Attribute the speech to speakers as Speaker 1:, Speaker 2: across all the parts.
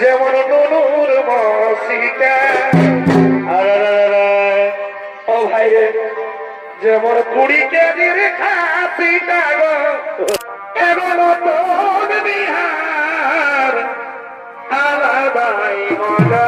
Speaker 1: যেমন নুনুর মসিকা ও ভাই রে, যেমন কুড়ি কেজির খাসিটা গো এমন তোর বিহার। আলাদাই মজা।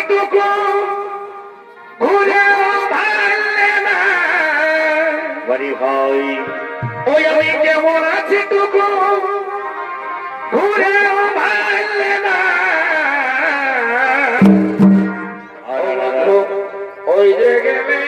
Speaker 1: এইটুকু ভুলেও ভাঙলে না। বলি ওই আমি কেমন আছি টুকু ভুলেও ভাঙলে না। ওই যে গেলে